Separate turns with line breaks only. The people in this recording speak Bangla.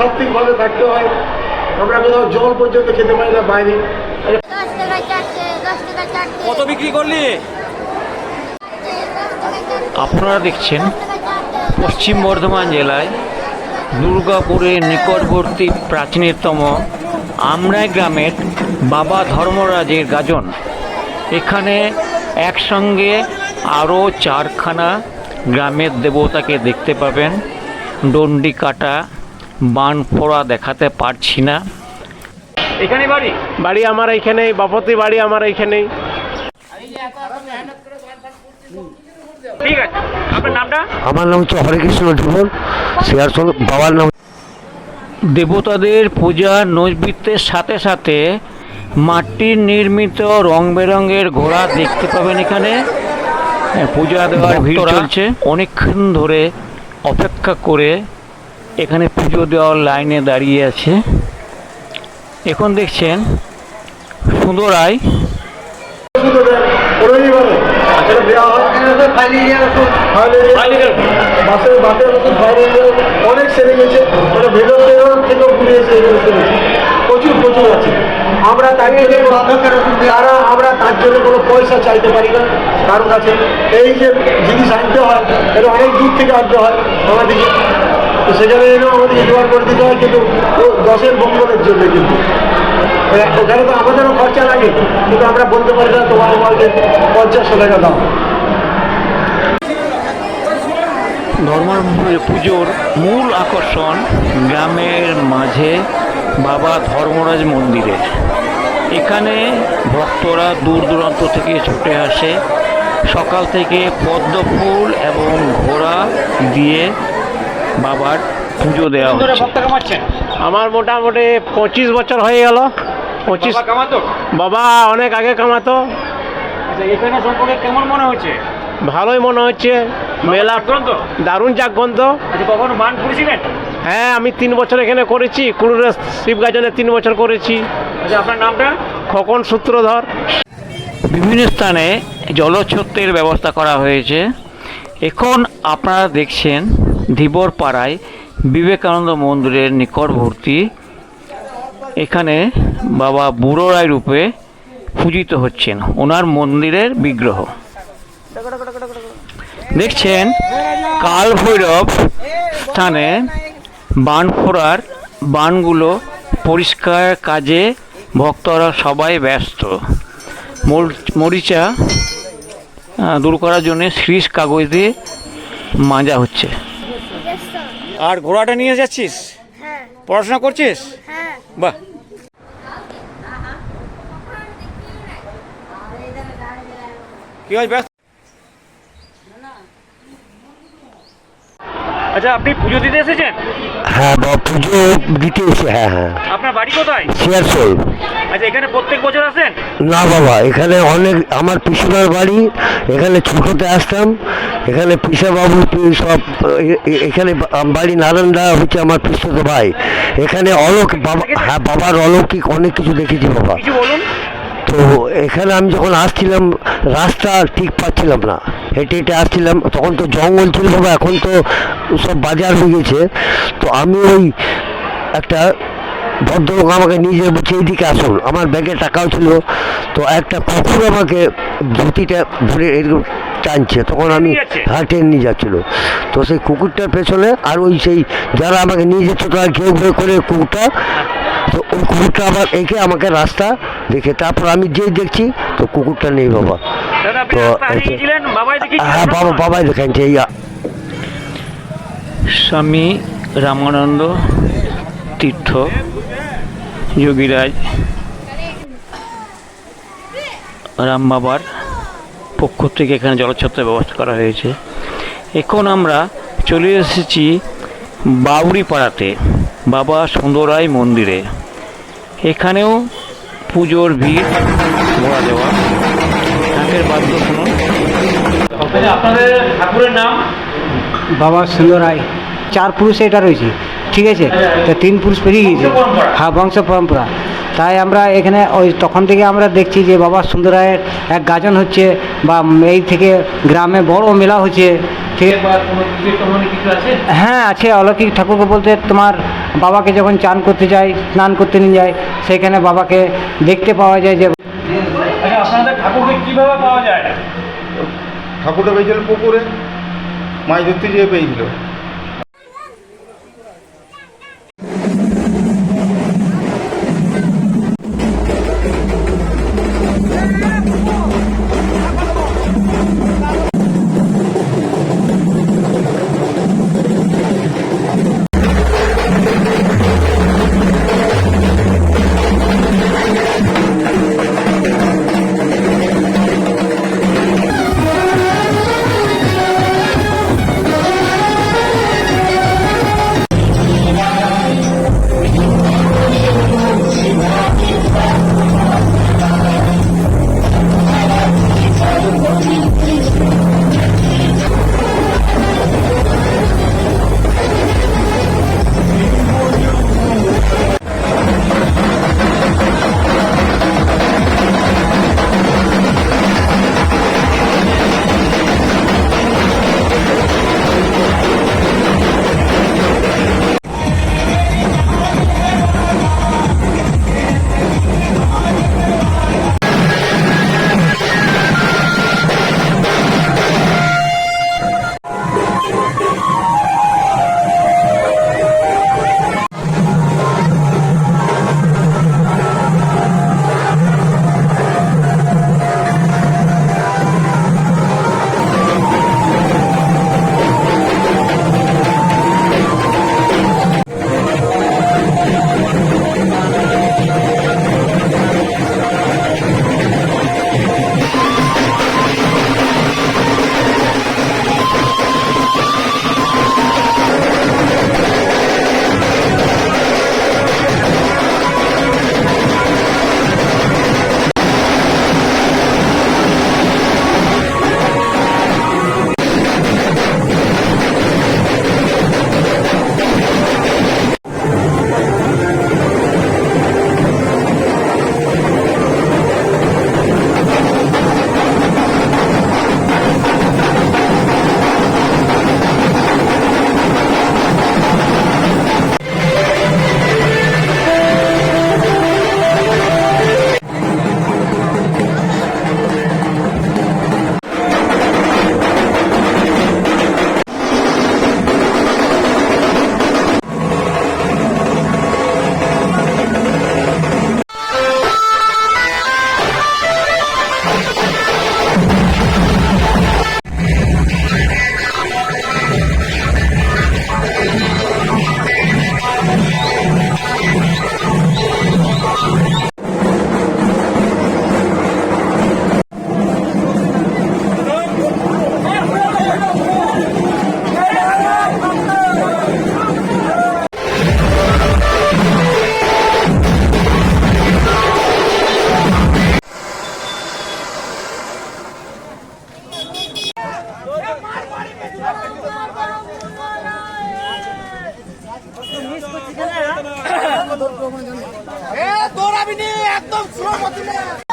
সাত্বিকভাবে থাকতে হয়। আমরা কোথাও জল পর্যন্ত খেতে পারি না বাইরে।
কত বিক্রি করলি?
আপনারা দেখছেন পশ্চিম বর্ধমান জেলায় দুর্গাপুরের নিকটবর্তী প্রাচীনতম আমরাই গ্রামের বাবা ধর্মরাজের গাজন। এখানে একসঙ্গে আরও চারখানা গ্রামের দেবতাকে দেখতে পাবেন। ডন্ডি কাটা বান ফোড়া দেখাতে পারছি না।
এখানে বাড়ি?
বাড়ি আমার এইখানেই বাপতি বাড়ি আমার এইখানেই
ঠিক আছে। আপনার নামটা?
আমার নাম হচ্ছে হরেকৃষ্ণ সিয়ারসল বাবার নাম।
দেবতাদের পূজার নৈবৃত্তের সাথে সাথে মাটির নির্মিত রং বেরঙের ঘোড়া দেখতে পাবেন এখানে। পূজা দেওয়ার ভিড় চলছে। অনেকক্ষণ ধরে অপেক্ষা করে এখানে পুজো দেওয়ার লাইনে দাঁড়িয়ে আছে। এখন দেখছেন
মতন ফাইলেরিয়া অনেক ভেতর ঘুরিয়েছে প্রচুর প্রচুর আছে আমরা তার জন্য তারা আমরা তার জন্য কোনো পয়সা চাইতে পারি না কারও কাছে এই যে জিনিস আনতে হয়, এটা অনেক দূর থেকে আনতে হয় আমাদেরকে তো সেখানে এনেও আমাদেরকে জোগাড় করে দিতে হয়, কিন্তু দশের মঙ্গলের জন্য কিন্তু। ওখানে তো আমাদেরও খরচা লাগে, কিন্তু আমরা বলতে পারি না তোমার আমাকে পঞ্চাশশো টাকা দাও।
ধর্ম পুজোর মূল আকর্ষণ গ্রামের মাঝে বাবা ধর্মরাজ মন্দিরে। এখানে ভক্তরা দূর দূরান্ত থেকে ছুটে আসে। সকাল থেকে পদ্ম ফুল এবং ঘোড়া দিয়ে বাবার পুজো দেওয়া হচ্ছে।
আমার মোটামুটি পঁচিশ বছর হয়ে গেল। পঁচিশ
বাবা কামাতো?
বাবা অনেক আগে কামাতো।
আচ্ছা এখানে সম্পর্কে কেমন মনে হচ্ছে?
ভালোই মনে হচ্ছে। মেলা দারুণ জাগন্ত
আচ্ছা কখনো মান করেছিলেন
হ্যাঁ আমি তিন বছর এখানে করেছি। কুড়ুরে শিবগাজনে তিন বছর করেছি।
আচ্ছা আপনার নামটা?
খোকন সূত্রধর।
বিভিন্ন স্থানে জলছত্রের ব্যবস্থা করা হয়েছে। এখন আপনারা দেখছেন ধীবর পাড়ায় বিবেকানন্দ মন্দিরের নিকটবর্তী। এখানে বাবা বুড়ো রায় রূপে পূজিত হচ্ছেন ওনার মন্দিরের বিগ্রহ। দেখছেন কাল ভৈরব স্থানে বান ফোড়ার বানগুলো পরিষ্কার কাজে, ভক্তরা সবাই ব্যস্ত। মর- মরিচা দূর করার জন্য শ্রীষ কাগজ দিয়ে মাজা হচ্ছে।
আর ঘোড়াটা নিয়ে যাচ্ছিস?
হ্যাঁ।
পড়াশোনা করছিস?
হ্যাঁ।
বাহ। কি হয় ব্যস্ত আচ্ছা আপনি পুজো দিতে এসেছেন?
হ্যাঁ বা পুজো দিতে এসে হ্যাঁ হ্যাঁ।
আপনার বাড়ি কোথায়?
সিয়ারসোল
আচ্ছা এখানে প্রত্যেক বছর আসেন?
না বাবা এখানে অনেক আমার পিসুনার বাড়ি এখানে ছোটোতে আসতাম। এখানে পিসাবাবু সব এখানে বাড়ি নারায়ণদা হচ্ছে আমার পিসত ভাই। এখানে অলোক বাবা হ্যাঁ বাবার অলৌকিক অনেক কিছু দেখেছি বাবা।
কিছু বলুন।
তো এখানে আমি যখন আসছিলাম রাস্তা ঠিক পাচ্ছিলাম না। হেঁটে হেঁটে আসছিলাম, তখন তো জঙ্গল ছিল বাবা, এখন তো সব বাজার হয়ে গেছে। তো আমি ওই একটা ভদ্রলোক আমাকে নিয়ে যেয়ে বলছে এইদিকে আসুন আমার ব্যাগে টাকাও ছিল। তো একটা কুকুর আমাকে ধুতিটা ধরে এরকম টানছে। তখন আমি? হাটে নিয়ে যাচ্ছিল। তো সেই কুকুরটার পেছনে আর ওই সেই যারা আমাকে নিয়ে যেত তারা ঘেউ ঘেউ করে কুকুরটা তো ওই কুকুরটা আবার এঁকে আমাকে রাস্তা দেখে তারপর আমি যেই দেখছি তো কুকুরটা নেই বাবা। তো হ্যাঁ বাবা বাবাই দেখাচ্ছে এই
স্বামী রামানন্দ তীর্থ যোগীরাজ রাম বাবার পক্ষ থেকে এখানে জলছত্রের ব্যবস্থা করা হয়েছে। এখন আমরা চলে এসেছি বাউরি পাড়াতে বাবা সুন্দরাই মন্দিরে। এখানেও পুজোর ভিড় ঘোরা দেওয়া ঢাকের বাদ্য শুনুন।
আপনাদের ঠাকুরের নাম?
বাবা সুন্দর রায় চার পুরুষে এটা রয়েছে। ঠিক আছে? তো তিন পুরুষ পেরিয়ে গিয়েছে।
বংশ পরম্পরা?
হ্যাঁ বংশ পরম্পরা। তাই আমরা এখানে ওই তখন থেকে আমরা দেখছি যে বাবা সুন্দরায়ের এক গাজন হচ্ছে বা এই থেকে গ্রামে বড় মেলা হচ্ছে। হ্যাঁ আছে। অলৌকিক ঠাকুরকে বলতে তোমার বাবাকে যখন চান করতে যাই স্নান করতে নিয়ে যায় সেখানে বাবাকে দেখতে পাওয়া যায় যে
আচ্ছা ঠাকুরকে কীভাবে পাওয়া যায়?
ঠাকুরটা পেয়েছিল পুকুরে। মাছ ধরতে যেয়ে পেয়েছিল।
দৌড়াবি একদম স্লো